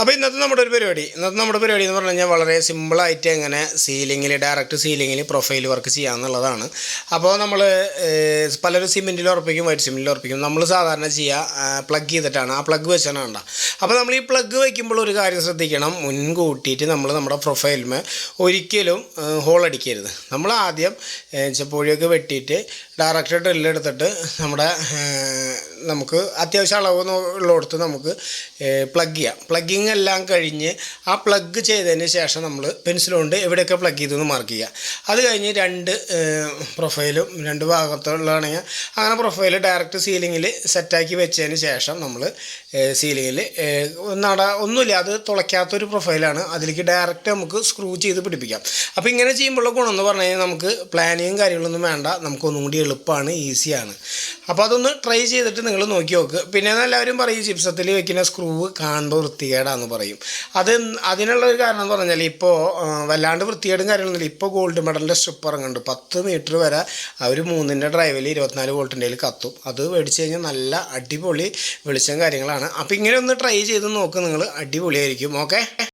അപ്പോൾ ഇന്നത്തെ നമ്മുടെ ഒരു പരിപാടി. ഇന്നത്തെ നമ്മുടെ പരിപാടി എന്ന് പറഞ്ഞു കഴിഞ്ഞാൽ വളരെ സിമ്പിളായിട്ട് എങ്ങനെ സീലിങ്ങിൽ ഡയറക്റ്റ് സീലിങ്ങിൽ പ്രൊഫൈൽ വർക്ക് ചെയ്യാമെന്നുള്ളതാണ് അപ്പോൾ നമ്മൾ പലരും സിമെന്റിൽ ഉറപ്പിക്കും വൈറ്റ് സിമെന്റിൽ ഉറപ്പിക്കും. നമ്മൾ സാധാരണ ചെയ്യുക പ്ലഗ് ചെയ്തിട്ടാണ്. ആ പ്ലഗ് വെച്ചാണ് വേണ്ട അപ്പോൾ നമ്മൾ ഈ പ്ലഗ് വയ്ക്കുമ്പോൾ ഒരു കാര്യം ശ്രദ്ധിക്കണം. മുൻകൂട്ടിയിട്ട് നമ്മൾ നമ്മുടെ പ്രൊഫൈലിന് ഒരിക്കലും ഹോൾ അടിക്കരുത്. നമ്മൾ ആദ്യം ചെപ്പോഴിയൊക്കെ വെട്ടിയിട്ട് ഡയറക്റ്റ് ഡ്രില്ലെടുത്തിട്ട് നമ്മുടെ നമുക്ക് അത്യാവശ്യം അളവ് ഉള്ളിടത്ത് നമുക്ക് പ്ലഗ് ചെയ്യാം. പ്ലഗിങ് എല്ലാം കഴിഞ്ഞ് ആ പ്ലഗ് ചെയ്തതിന് ശേഷം നമ്മൾ പെൻസിൽ കൊണ്ട് എവിടെയൊക്കെ പ്ലഗ് ചെയ്തെന്ന് മാർക്ക് ചെയ്യുക അത് കഴിഞ്ഞ് രണ്ട് പ്രൊഫൈലും രണ്ട് ഭാഗത്തുള്ളതാണെങ്കിൽ അങ്ങനെ പ്രൊഫൈൽ ഡയറക്റ്റ് സീലിങ്ങിൽ സെറ്റാക്കി വെച്ചതിന് ശേഷം നമ്മൾ സീലിങ്ങിൽ നട ഒന്നുമില്ല അത് തുളയ്ക്കാത്തൊരു പ്രൊഫൈലാണ് അതിലേക്ക് ഡയറക്റ്റ് നമുക്ക് സ്ക്രൂ ചെയ്ത് പിടിപ്പിക്കാം. അപ്പോൾ ഇങ്ങനെ ചെയ്യുമ്പോഴുള്ള ഗുണം എന്ന് പറഞ്ഞു കഴിഞ്ഞാൽ നമുക്ക് പ്ലാനിങ്ങും കാര്യങ്ങളൊന്നും വേണ്ട. നമുക്കൊന്നും കൂടി എളുപ്പമാണ് ഈസിയാണ് അപ്പോൾ അതൊന്ന് ട്രൈ ചെയ്തിട്ട് നിങ്ങൾ നോക്കി നോക്ക്. പിന്നെ എല്ലാവരും പറയും ചിപ്സത്തിൽ വെക്കുന്ന സ്ക്രൂ കാണുമ്പോൾ വൃത്തികേടാന്ന് പറയും. അത് അതിനുള്ള ഒരു കാരണം എന്ന് പറഞ്ഞാൽ ഇപ്പോൾ വല്ലാണ്ട് വൃത്തികേടും കാര്യങ്ങളൊന്നുമില്ല. ഇപ്പോൾ ഗോൾഡ് മെഡലിന്റെ സ്ട്രിപ്പ് ഇറങ്ങുന്നുണ്ട്. പത്ത് മീറ്റർ വരെ അവർ മൂന്നിന്റെ ഡ്രൈവിൽ ഇരുപത്തിനാല് വോൾട്ടിന്റെ കത്തും. അത് മേടിച്ച് കഴിഞ്ഞാൽ നല്ല അടിപൊളി വെളിച്ചം കാര്യങ്ങളാണ്. അപ്പോൾ ഇങ്ങനെ ഒന്ന് ട്രൈ ചെയ്ത് നോക്ക്. നിങ്ങൾ അടിപൊളിയായിരിക്കും. ഓക്കെ